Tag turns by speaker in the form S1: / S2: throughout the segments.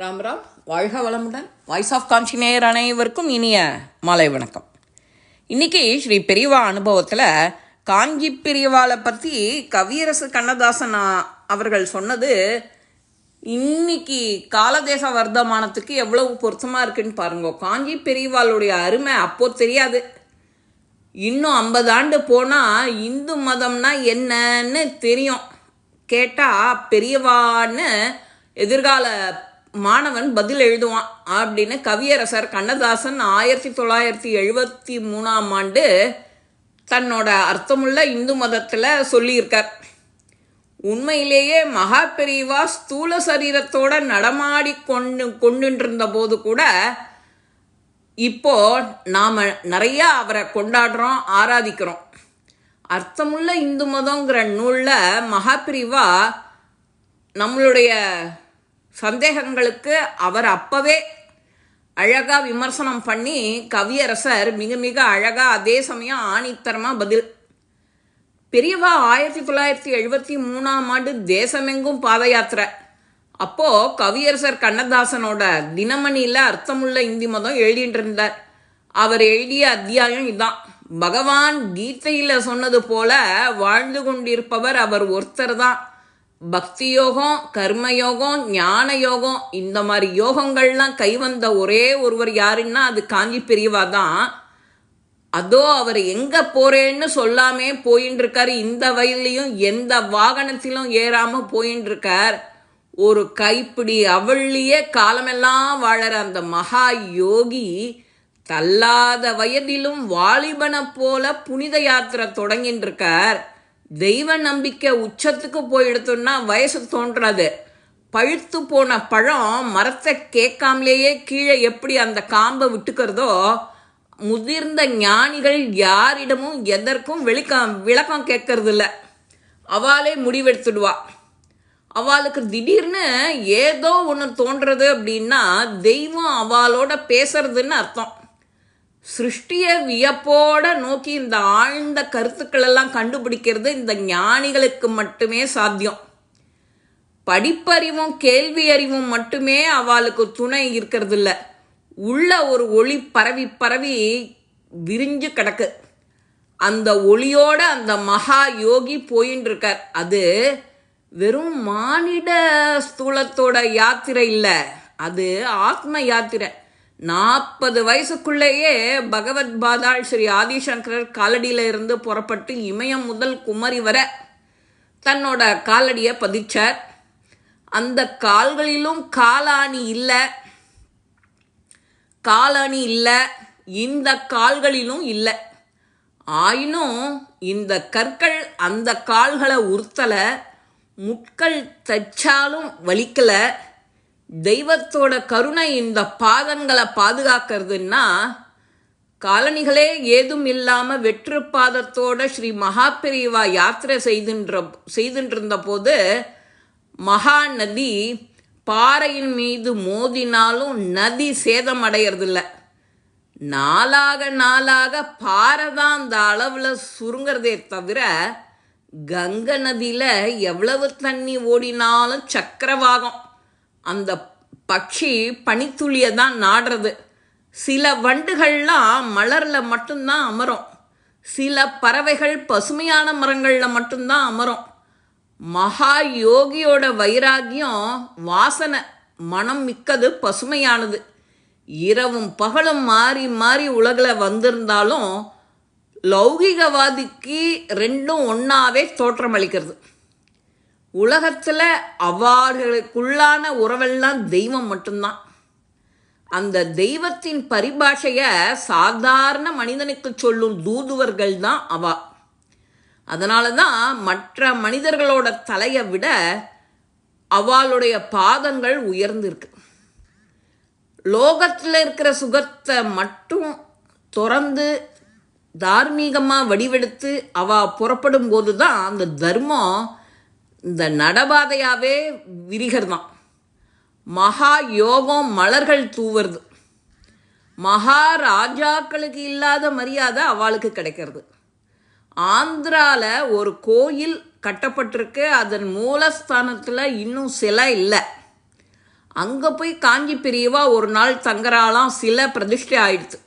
S1: ராம் ராம். வாழ்க வளமுடன். Voice of காஞ்சி நேயர் அனைவருக்கும் இனிய மாலை வணக்கம். இன்றைக்கி ஸ்ரீ பெரியவா அனுபவத்தில் காஞ்சி பெரியவாளை பற்றி கவியரசு கண்ணதாசன் அவர்கள் சொன்னது இன்னைக்கு காலதேச வர்த்தமானத்துக்கு எவ்வளவு பொருத்தமாக இருக்குன்னு பாருங்க. காஞ்சி பெரியவாளுடைய அருமை அப்போது தெரியாது. இன்னும் ஐம்பது ஆண்டு போனால் இந்து மதம்னா என்னன்னு தெரியும். கேட்டால் பெரியவான்னு எதிர்கால மாணவன் பதில் எழுதுவான் அப்படின்னு கவியரசர் கண்ணதாசன் ஆயிரத்தி தொள்ளாயிரத்தி எழுபத்தி மூணாம் ஆண்டு தன்னோட அர்த்தமுள்ள இந்து மதத்தில் சொல்லியிருக்கார். உண்மையிலேயே மகா பெரியவா ஸ்தூல சரீரத்தோட நடமாடி கொண்டு கொண்டுருந்த போது கூட இப்போ நாம் நிறையா அவரை கொண்டாடுறோம் ஆராதிக்கிறோம். அர்த்தமுள்ள இந்து மதங்கிற நூலில் மகாபிரிவா நம்மளுடைய சந்தேகங்களுக்கு அவர் அப்பவே அழகாக விமர்சனம் பண்ணி கவியரசர் மிக மிக அழகாக அதே சமயம் ஆணித்தரமாக பதில். பெரியவா ஆயிரத்தி தொள்ளாயிரத்தி எழுபத்தி மூணாம் ஆண்டு தேசமெங்கும் பாத யாத்திரை. அப்போது கவியரசர் கண்ணதாசனோட தினமணியில் அர்த்தமுள்ள இந்தி மதம் எழுதிட்டு இருந்தார். அவர் எழுதிய அத்தியாயம் இதுதான் பகவான் கீதையில் சொன்னது போல வாழ்ந்து கொண்டிருப்பவர் அவர் ஒருத்தர் தான். பக்தி யோகம் கர்ம யோகம் ஞான யோகம் இந்த மாதிரி யோகங்கள்லாம் கைவந்த ஒரே ஒருவர் யாருன்னா அது காஞ்சி பெரியவா தான். அதோ அவர் எங்க போறேன்னு சொல்லாமே போயின்னு இருக்காரு இந்த வயல்லையும் எந்த வாகனத்திலும் ஏறாம போயின்னு இருக்கார் ஒரு கைப்பிடி அவள்லியே காலமெல்லாம் வாழற அந்த மகா யோகி தள்ளாத வயதிலும் வாலிபனை போல புனித யாத்திரை தொடங்கின்னு இருக்கார் தெய்வ நம்பிக்கை உச்சத்துக்கு போயிடுத்தோம்னா வயசு தோன்றாது. பழுத்து போன பழம் மரத்தை கேட்காமலேயே கீழே எப்படி அந்த காம்பை விட்டுக்கிறதோ முதிர்ந்த ஞானிகள் யாரிடமும் எதற்கும் வெளிக்கம் விளக்கம் கேட்கறதில்ல. அவளே முடிவெடுத்துடுவா. அவளுக்கு திடீர்னு ஏதோ ஒன்று தோன்றது அப்படின்னா தெய்வம் அவளோட பேசுறதுன்னு அர்த்தம். சிருஷ்டியை வியப்போட நோக்கி இந்த ஆழ்ந்த கருத்துக்கள் எல்லாம் கண்டுபிடிக்கிறது இந்த ஞானிகளுக்கு மட்டுமே சாத்தியம். படிப்பறிவும் கேள்வி அறிவும் மட்டுமே அவளுக்கு துணை இருக்கிறது இல்லை உள்ள ஒரு ஒளி பரவி பரவி விரிஞ்சு கிடக்கு. அந்த ஒளியோட அந்த மகா யோகி போயின்னு இருக்கார் அது வெறும் மானிட ஸ்தூலத்தோட யாத்திரை இல்லை. அது ஆத்ம யாத்திரை. நாற்பது வயசுக்குள்ளேயே பகவத் பாதாள் ஸ்ரீ ஆதிசங்கரர் காலடியில இருந்து புறப்பட்டு இமயம் முதல் குமரி வர தன்னோட காலடியை பதிச்சார். அந்த கால்களிலும் காலாணி இல்லை. காலாணி இல்லை. இந்த கால்களிலும் இல்லை. ஆயினும் இந்த கற்கள் அந்த கால்களை உறுத்தலை முட்கள் தச்சாலும் வலிக்கலை. தெய்வத்தோட கருணை இந்த பாதங்களை பாதுகாக்கிறதுன்னா காலணிகளே ஏதும் இல்லாமல் வெற்று பாதத்தோட ஸ்ரீ மகாபிரிவா யாத்திரை செய்துன்ற செய்துன்றிருந்த போது மகாநதி பாறையின் மீது மோதினாலும் நதி சேதம் சேதமடையறதில்ல. நாளாக நாளாக பாறை தான் அந்த அளவில் சுருங்கிறதே தவிர கங்கை நதியில் எவ்வளவு தண்ணி ஓடினாலும் சக்கரவாகம் அந்த பட்சி பனித்துளியை தான் நாடுறது. சில வண்டுகள்லாம் மலரில் மட்டும்தான் அமரும். சில பறவைகள் பசுமையான மரங்களில் மட்டும்தான் அமரும். மகா யோகியோட வைராகியம் வாசனை மனம் மிக்கது பசுமையானது. இரவும் பகலும் மாறி மாறி உலகில் வந்திருந்தாலும் லௌகிகவாதிக்கு ரெண்டும் ஒன்றாவே தோற்றமளிக்கிறது. உலகத்தில் அவர்களுக்குள்ளான உறவெல்லாம் தெய்வம் மட்டும்தான். அந்த தெய்வத்தின் பரிபாஷையை சாதாரண மனிதனுக்கு சொல்லும் தூதுவர்கள் தான் அவா. அதனால தான் மற்ற மனிதர்களோட தலையை விட அவளுடைய பாதங்கள் உயர்ந்திருக்கு. லோகத்தில் இருக்கிற சுகத்தை மட்டும் துறந்து தார்மீகமாக வடிவெடுத்து அவ புறப்படும் போது தான் அந்த தர்மம் இந்த நடபாதையாகவே விரிகர் தான் மகா யோகம் மலர்கள் தூவுறது. மகா ராஜாக்களுக்கு இல்லாத மரியாதை அவளுக்கு கிடைக்கிறது. ஆந்திராவில் ஒரு கோயில் கட்டப்பட்டிருக்கு. அதன் மூலஸ்தானத்தில் இன்னும் சிலை இல்லை. அங்கே போய் காஞ்சி பெரியவா ஒரு நாள் தங்குறாலாம் சில பிரதிஷ்டை ஆயிடுச்சு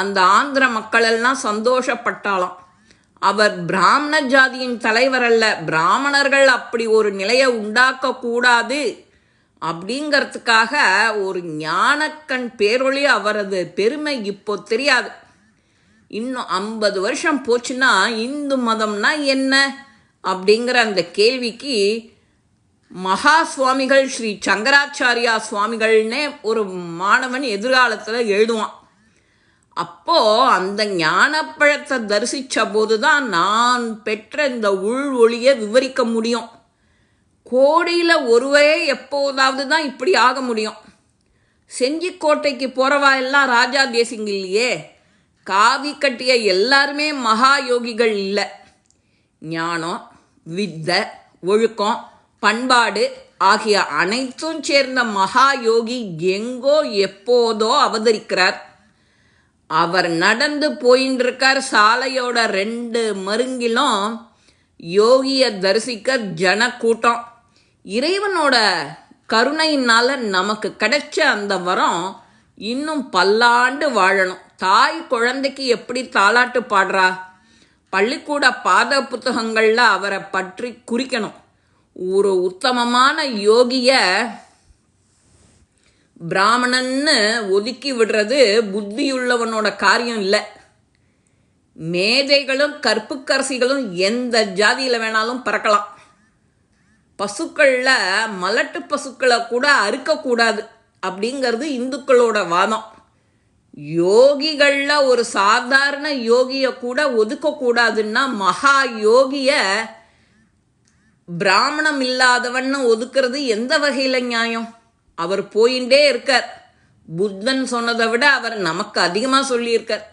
S1: அந்த ஆந்திர மக்களெல்லாம் சந்தோஷப்பட்டாலாம் அவர் பிராமண ஜாதியின் தலைவர் அல்ல. பிராமணர்கள் அப்படி ஒரு நிலையை உண்டாக்க கூடாது. அப்படிங்கிறதுக்காக ஒரு ஞானக்கண் பேரொழி அவரது பெருமை இப்போ தெரியாது. இன்னும் ஐம்பது வருஷம் போச்சுன்னா இந்து மதம்னா என்ன? அப்படிங்கிற அந்த கேள்விக்கு மகா சுவாமிகள் ஸ்ரீ சங்கராச்சாரியா சுவாமிகள்னே ஒரு மாணவன் எதிர்காலத்தில் எழுதுவான். அப்போ அந்த ஞானப்பழத்தை தரிசித்த போது தான் நான் பெற்ற இந்த உள் ஒளியை விவரிக்க முடியும். கோடியில் ஒருவரே எப்போதாவது தான் இப்படி ஆக முடியும். செஞ்சிக்கோட்டைக்கு போகிறவா எல்லாம் ராஜா தேசிங் இல்லையே? காவி கட்டிய எல்லாருமே மகா யோகிகள் இல்லை. ஞானம் வித்தை ஒழுக்கம் பண்பாடு ஆகிய அனைத்தும் சேர்ந்த மகா யோகி எங்கோ எப்போதோ அவதரிக்கிறார். அவர் நடந்து போயின்னு இருக்கார் சாலையோட ரெண்டு மருங்கிலும் யோகியை தரிசிக்க ஜன கூட்டம் இறைவனோட கருணையினால நமக்கு கிடைச்ச அந்த வரம் இன்னும் பல்லாண்டு வாழணும். தாய் குழந்தைக்கு எப்படி தாலாட்டு பாடுறா? பள்ளிக்கூட பாத புத்தகங்களில் அவரை பற்றி குறிக்கணும். ஒரு உத்தமமான யோகியை பிராமணன்னு ஒதுக்கி விடுறது புத்தியுள்ளவனோட காரியம் இல்லை. மேதைகளும் கற்புக்கரசிகளும் எந்த ஜாதியில் வேணாலும் பறக்கலாம். பசுக்களில் மலட்டு பசுக்களை கூட அறுக்கக்கூடாது அப்படிங்கிறது இந்துக்களோட வாதம். யோகிகளில் ஒரு சாதாரண யோகியை கூட ஒதுக்கக்கூடாதுன்னா மகா யோகியை பிராமணம் இல்லாதவன்னு ஒதுக்கிறது எந்த வகையில் நியாயம்? அவர் போயிண்டே இருக்கார். புத்தன் சொன்னதை விட அவர் நமக்கு அதிகமாக சொல்லியிருக்கார்.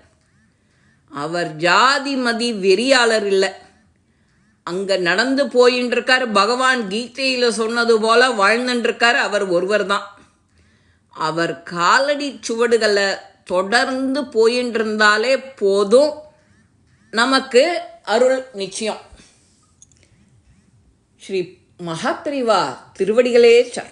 S1: அவர் ஜாதி மதி வெறியாளர் இல்லை. அங்கே நடந்து போயின்னு இருக்கார் பகவான் கீதையில் சொன்னது போல வாழ்ந்துட்டுருக்கார் அவர் ஒருவர் தான். அவர் காலடி சுவடுகளை தொடர்ந்து போயின்னு இருந்தாலே போதும் நமக்கு அருள் நிச்சயம். ஸ்ரீ மகாபிரிவா திருவடிகளே சார்